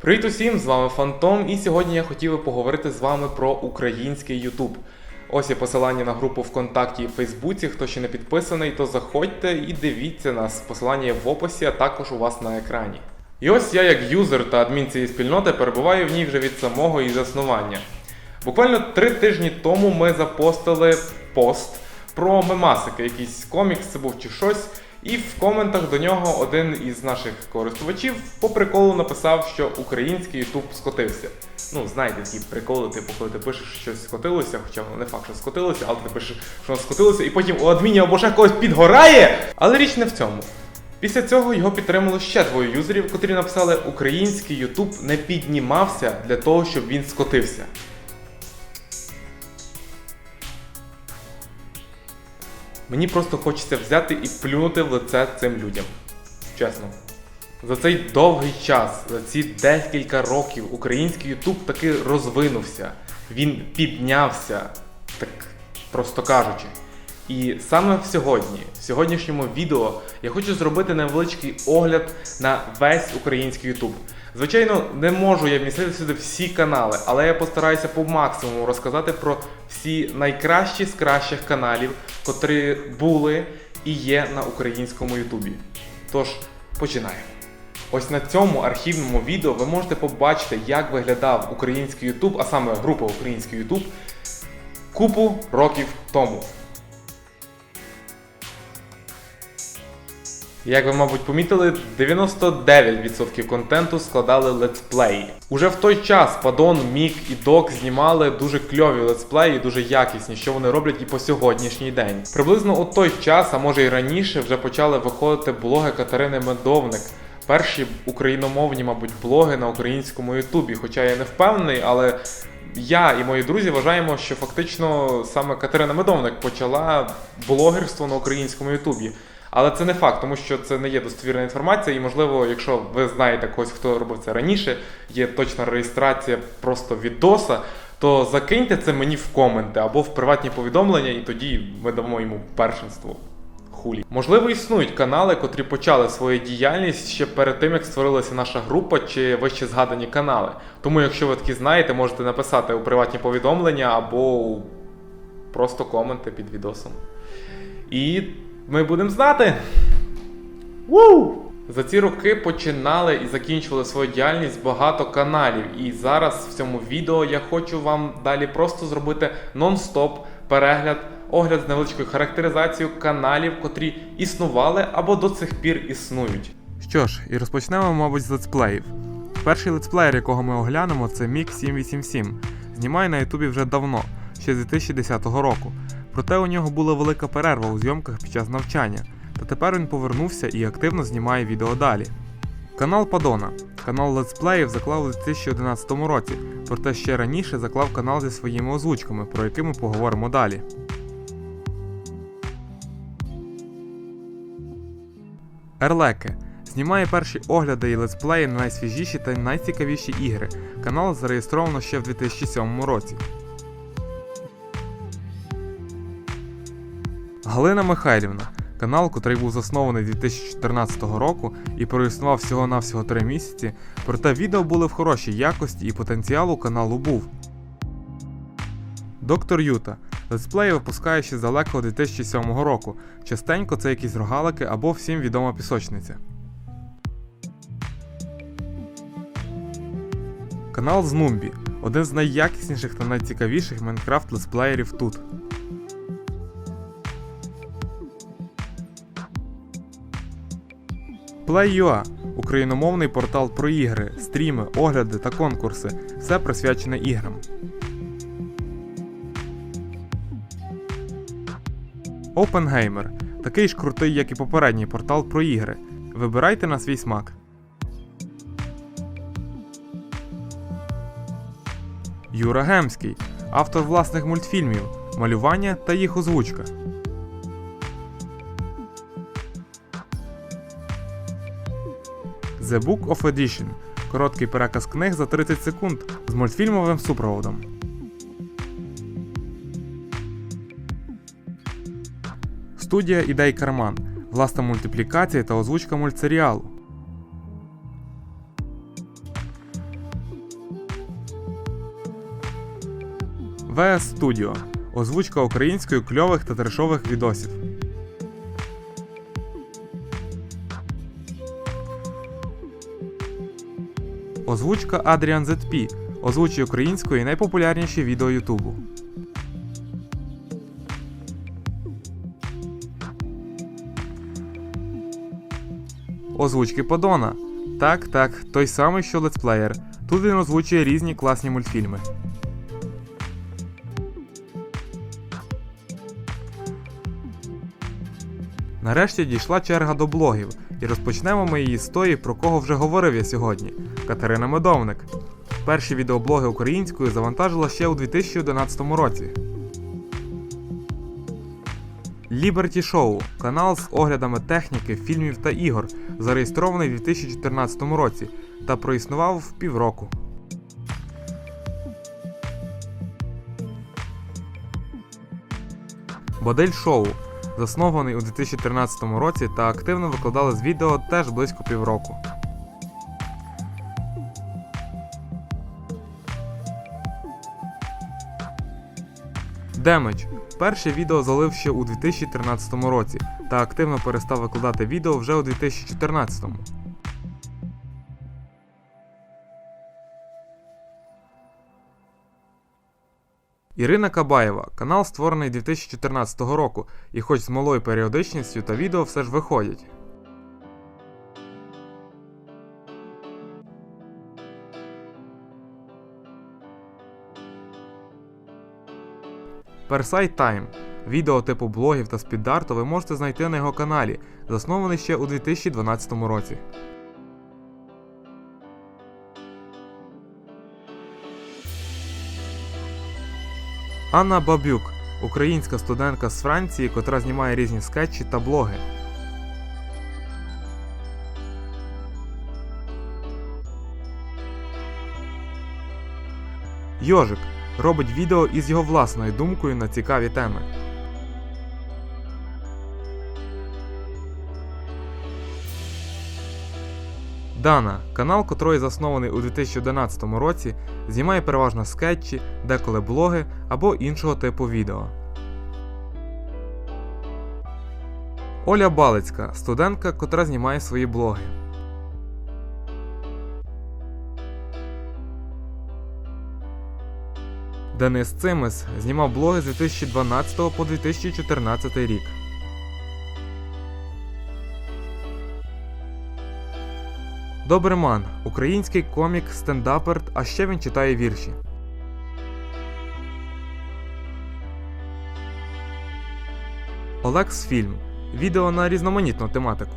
Привіт усім, з вами Фантом, і сьогодні я хотів би поговорити з вами про український Ютуб. Ось є посилання на групу ВКонтакті і Фейсбуці. Хто ще не підписаний, то заходьте і дивіться нас. Посилання є в описі, а також у вас на екрані. І ось я, як юзер та адмін цієї спільноти, перебуваю в ній вже від самого її заснування. Буквально три тижні тому ми запостили пост про мемасики, якийсь комікс це був чи щось. І в коментах до нього один із наших користувачів по приколу написав, що український Ютуб скотився. Ну, знаєте, такі приколи, типу, коли ти пишеш, що щось скотилося, хоча воно не факт, що скотилося, але ти пишеш, що воно скотилося, і потім у адміні або ще когось підгорає. Але річ не в цьому. Після цього його підтримало ще двоє юзерів, котрі написали, український Ютуб не піднімався для того, щоб він скотився. Мені просто хочеться взяти і плюнути в лице цим людям. Чесно. За цей довгий час, за ці декілька років, український Ютуб таки розвинувся. Він піднявся, так просто кажучи. І саме сьогодні, в сьогоднішньому відео, я хочу зробити невеличкий огляд на весь український Ютуб. Звичайно, не можу я вмістити сюди всі канали, але я постараюся по максимуму розказати про всі найкращі з кращих каналів, котрі були і є на українському Ютубі. Тож, починаємо. Ось на цьому архівному відео ви можете побачити, як виглядав український Ютуб, а саме група Український Ютуб, купу років тому. Як ви, мабуть, помітили, 99% контенту складали летсплеї. Уже в той час Падон, Мік і Док знімали дуже кльові летсплеї, дуже якісні, що вони роблять і по сьогоднішній день. Приблизно у той час, а може й раніше, вже почали виходити блоги Катерини Медовник. Перші україномовні, мабуть, блоги на українському Ютубі. Хоча я не впевнений, але я і мої друзі вважаємо, що фактично саме Катерина Медовник почала блогерство на українському Ютубі. Але це не факт, тому що це не є достовірна інформація, і можливо, якщо ви знаєте когось, хто робив це раніше, є точна реєстрація просто відоса, то закиньте це мені в коменти або в приватні повідомлення, і тоді ми дамо йому першинство. Хулі. Можливо, існують канали, котрі почали свою діяльність ще перед тим, як створилася наша група чи вище згадані канали. Тому, якщо ви такі знаєте, можете написати у приватні повідомлення або просто коменти під відосом. І ми будемо знати. Ву! За ці роки починали і закінчували свою діяльність багато каналів. І зараз в цьому відео я хочу вам далі просто зробити нон-стоп перегляд, огляд з невеличкою характеризацією каналів, котрі існували або до цих пір існують. Що ж, і розпочнемо, мабуть, з летсплеїв. Перший летсплеєр, якого ми оглянемо, це Мік 787. Знімає на Ютубі вже давно, ще з 2010 року. Проте у нього була велика перерва у зйомках під час навчання, та тепер він повернувся і активно знімає відео далі. Канал Падона. Канал летсплеїв заклав у 2011 році, проте ще раніше заклав канал зі своїми озвучками, про які ми поговоримо далі. Ерлеке знімає перші огляди і летсплеї на найсвіжіші та найцікавіші ігри. Канал зареєстровано ще в 2007 році. Галина Михайлівна канал, котрий був заснований 2014 року і проіснував всього-навсього 3 місяці, проте відео були в хорошій якості і потенціал у каналу був. Доктор Юта летсплеї випускає ще з далекого 2007 року. Частенько це якісь рогалики або всім відома пісочниця. Канал Знумбі один з найякісніших та найцікавіших Майнкрафт летсплеєрів тут. Play.ua – україномовний портал про ігри, стріми, огляди та конкурси. Все присвячене іграм. OpenGamer – такий ж крутий, як і попередній портал про ігри. Вибирайте на свій смак. Юра Гемський автор власних мультфільмів, малювання та їх озвучка. The Book of Edition короткий переказ книг за 30 секунд з мультфільмовим супроводом. Студія ідей Карман. Власна мультиплікація та озвучка мультсеріалу. VS Studio. Озвучка українською кльових та трешових відосів. Озвучка Adrian ZP. Озвучує українською найпопулярніші відео Ютубу. Озвучки Подона. Так, так, той самий, що летсплеєр. Тут він озвучує різні класні мультфільми. Нарешті дійшла черга до блогів, і розпочнемо ми її з тої, про кого вже говорив я сьогодні Катерина Медовник. Перші відеоблоги українською завантажила ще у 2011 році. Liberty Show – канал з оглядами техніки, фільмів та ігор, зареєстрований у 2014 році та проіснував півроку. Бодель Шоу заснований у 2013 році та активно викладали з відео теж близько півроку. Демедж. Перше відео залив ще у 2013 році та активно перестав викладати відео вже у 2014. Ірина Кабаєва. Канал створений 2014 року, і хоч з малою періодичністю та відео все ж виходять. Персай Тайм. Відео типу блогів та спіддарту ви можете знайти на його каналі, заснований ще у 2012 році. Анна Бабюк українська студентка з Франції, котра знімає різні скетчі та блоги. Йожик робить відео із його власною думкою на цікаві теми. Дана, канал, котрий заснований у 2011 році, знімає переважно скетчі, деколи блоги або іншого типу відео. Оля Балицька студентка, котра знімає свої блоги. Денис Цимес знімав блоги з 2012 по 2014 рік. Добреман український комік, стендапер, а ще він читає вірші. Олекс Фільм. Відео на різноманітну тематику.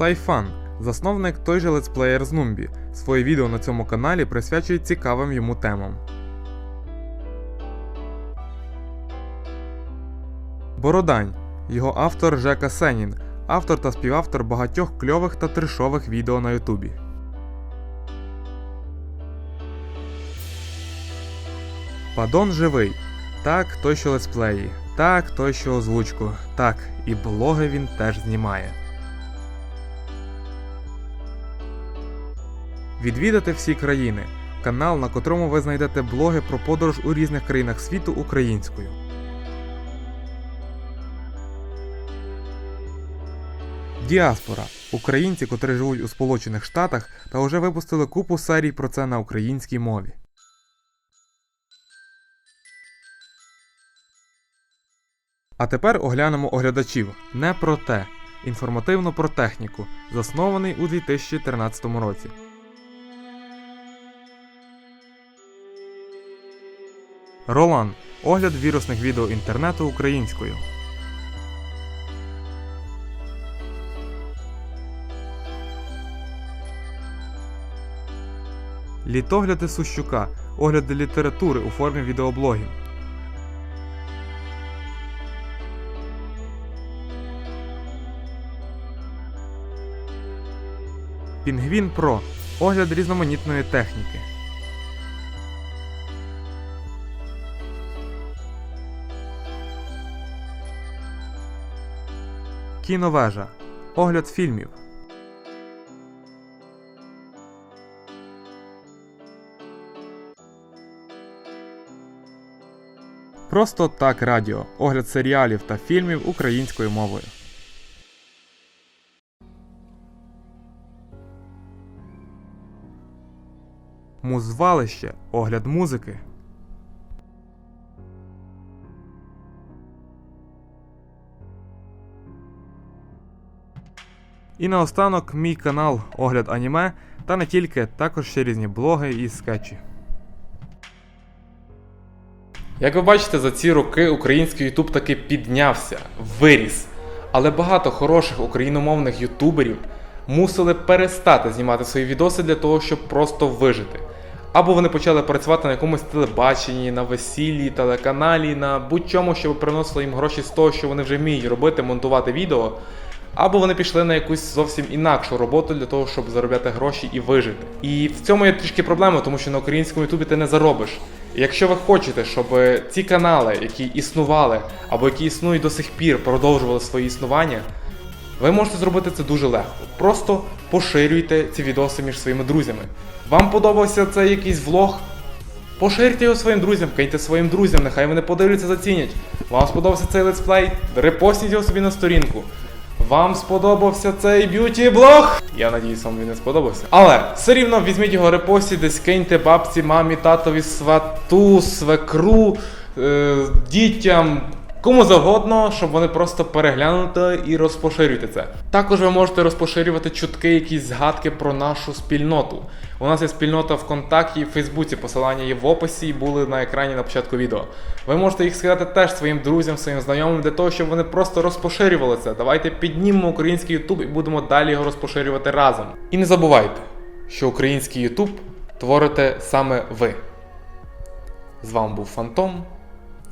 Сайфан. Засновник той же летсплеєр з Нумбі. Свої відео на цьому каналі присвячує цікавим йому темам. Бородань. Його автор Жека Сенін, автор та співавтор багатьох кльових та трешових відео на Ютубі. Падон живий. Так, той, що летсплеї. Так, той, що озвучку. Так, і блоги він теж знімає. Відвідати всі країни. Канал, на котрому ви знайдете блоги про подорож у різних країнах світу українською. Діаспора українці, котрі живуть у Сполучених Штатах та вже випустили купу серій про це на українській мові. А тепер оглянемо оглядачів. Не про те. Інформативно про техніку, заснований у 2013 році. Ролан. Огляд вірусних відео інтернету українською. Літогляди Сущука. Огляди літератури у формі відеоблогів. Пінгвін Про. Огляд різноманітної техніки. Кіновежа. Огляд фільмів. Просто так радіо. Огляд серіалів та фільмів українською мовою. Музвалище. Огляд музики. І наостанок мій канал Огляд аніме та не тільки, також ще різні блоги і скетчі. Як ви бачите, за ці роки український YouTube таки піднявся, виріс. Але багато хороших україномовних ютуберів мусили перестати знімати свої відоси для того, щоб просто вижити. Або вони почали працювати на якомусь телебаченні, на весіллі, телеканалі, на будь-чому, що приносило їм гроші з того, що вони вже вміють робити, монтувати відео. Або вони пішли на якусь зовсім інакшу роботу для того, щоб заробляти гроші і вижити. І в цьому є трішки проблема, тому що на українському ютубі ти не заробиш. І якщо ви хочете, щоб ці канали, які існували, або які існують до сих пір, продовжували своє існування, ви можете зробити це дуже легко. Просто поширюйте ці відоси між своїми друзями. Вам подобався цей якийсь влог? Поширте його своїм друзям, киньте своїм друзям, нехай вони подивляться, зацінять. Вам сподобався цей летсплей? Репостіть його собі на сторінку. Вам сподобався цей б'юті блог? Я надіюсь, вам він не сподобався. Але все рівно візьміть його репості, десь киньте бабці, мамі, татові, свату, свекру, е, дітям. Кому завгодно, щоб вони просто переглянули і розпоширюйте це. Також ви можете розпоширювати чутки, якісь згадки про нашу спільноту. У нас є спільнота ВКонтакті і в Фейсбуці. Посилання є в описі і були на екрані на початку відео. Ви можете їх сказати теж своїм друзям, своїм знайомим для того, щоб вони просто розпоширювали це. Давайте піднімемо український Ютуб і будемо далі його розпоширювати разом. І не забувайте, що український Ютуб творите саме ви. З вами був Фантом